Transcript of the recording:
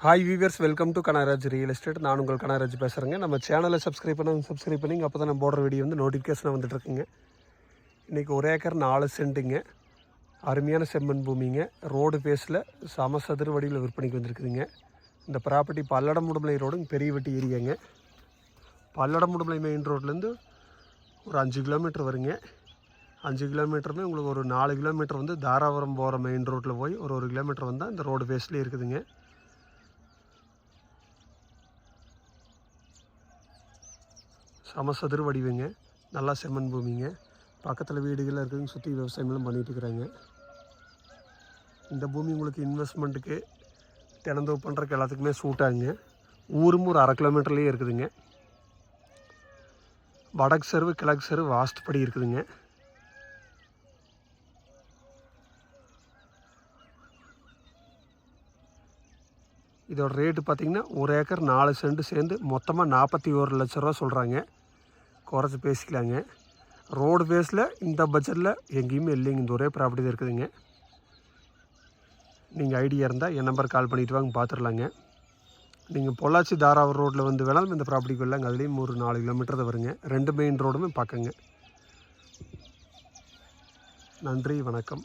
Hi viewers welcome to Kanagaraj real estate நான் உங்கள் கனகராஜ் பேசுகிறேங்க நம்ம சேனலை சப்ஸ்கிரைப் பண்ண சப்ஸ்கிரைப் பண்ணிங்க. அப்போ தான் நம்ம போடுற வீடியோ வந்து நோட்டிஃபிகேஷனாக வந்துட்டுருக்குங்க இன்றைக்கி ஒரு ஏக்கர் நாலு சென்ட்டுங்க. அருமையான செம்மண் பூமிங்க. ரோடு ஃபேஸில் சமசதுர வடிவில் விற்பனைக்கு வந்திருக்குதுங்க. இந்த ப்ராப்பர்ட்டி பல்லடம் பல்லடமுடுமலை ரோடுங்க பெரிய வெட்டி ஏரியாங்க. பல்லடமுடுமலை மெயின் ரோட்லேருந்து ஒரு அஞ்சு கிலோமீட்டர் வருங்க. அஞ்சு கிலோமீட்டருமே உங்களுக்கு ஒரு நாலு கிலோமீட்டர் வந்து தாராபுரம் போகிற மெயின் ரோட்டில் போய் ஒரு ஒரு கிலோமீட்டர் வந்தால் இந்த ரோடு ஃபேஸ்லேயே இருக்குதுங்க. சமசதுர வடிவுங்க. நல்லா செம்மண் பூமிங்க. பக்கத்தில் வீடுகள் இருக்குதுங்க சுற்றி விவசாயமெல்லாம் பண்ணிகிட்ருக்குறாங்க இருக்கிறாங்க. இந்த பூமி உங்களுக்கு இன்வெஸ்ட்மெண்ட்டுக்கு தினந்தோப்பு பண்ணுறக்கு எல்லாத்துக்குமே சூட் ஊரும் ஒரு அரை கிலோமீட்டர்லேயே இருக்குதுங்க. வடக்கு சருவு கிழக்கு சருவு வாஸ்துப்படி இருக்குதுங்க. இதோட ரேட்டு பார்த்தீங்கன்னா ஒரு ஏக்கர் நாலு சென்ட் சேர்ந்து மொத்தமாக நாற்பத்தி ஒரு லட்ச ரூபா சொல்கிறாங்க குறைச்சி பேசிக்கலாங்க. ரோடு பேஸில் இந்த பட்ஜெட்டில் எங்கேயுமே இல்லைங்க. இந்த ஒரே ப்ராப்பர்ட்டி தான் இருக்குதுங்க. நீங்கள் ஐடியா இருந்தால் என் நம்பர் கால் பண்ணிட்டு வாங்க பார்த்துடலாங்க நீங்கள் பொள்ளாச்சி தாராவூர் ரோட்டில் வந்து வேணாலும் இந்த ப்ராப்பர்ட்டிக்கு வரலாங்க. அதுலேயும் ஒரு நாலு கிலோமீட்டர் தான் வருங்க. ரெண்டு மெயின் ரோடுமே பார்க்கங்க. நன்றி வணக்கம்.